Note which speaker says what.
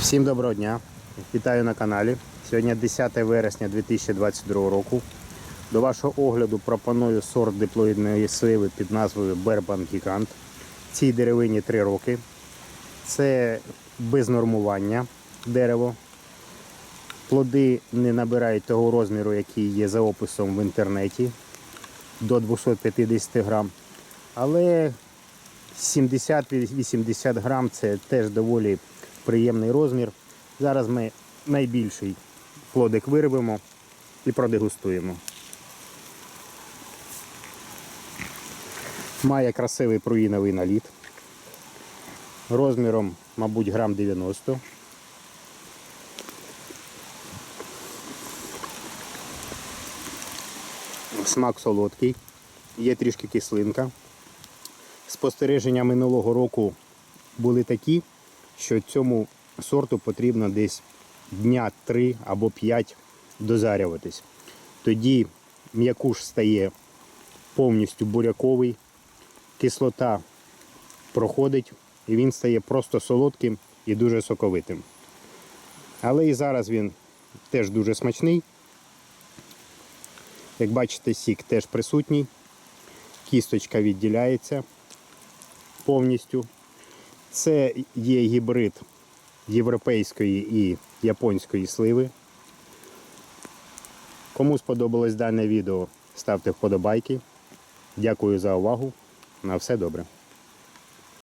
Speaker 1: Всім доброго дня! Вітаю на каналі. Сьогодні 10 вересня 2022 року. До вашого огляду пропоную сорт диплоїдної сливи під назвою Бербан Гігант. Цій деревині 3 роки. Це без нормування дерево. Плоди не набирають того розміру, який є за описом в інтернеті до 250 грам. Але 70-80 грам це теж доволі приємний розмір. Зараз ми найбільший плодик вирвемо і продегустуємо. Має красивий пруїновий наліт. Розміром, мабуть, грам 90. Смак солодкий, є трішки кислинка. Спостереження минулого року були такі, що цьому сорту потрібно десь дня 3 або 5 дозарюватись. Тоді м'якуш стає повністю буряковий, кислота проходить і він стає просто солодким і дуже соковитим. Але і зараз він теж дуже смачний. Як бачите, сік теж присутній, кісточка відділяється повністю. Це є гібрид європейської і японської сливи. Кому сподобалось дане відео, ставте вподобайки. Дякую за увагу. На все добре.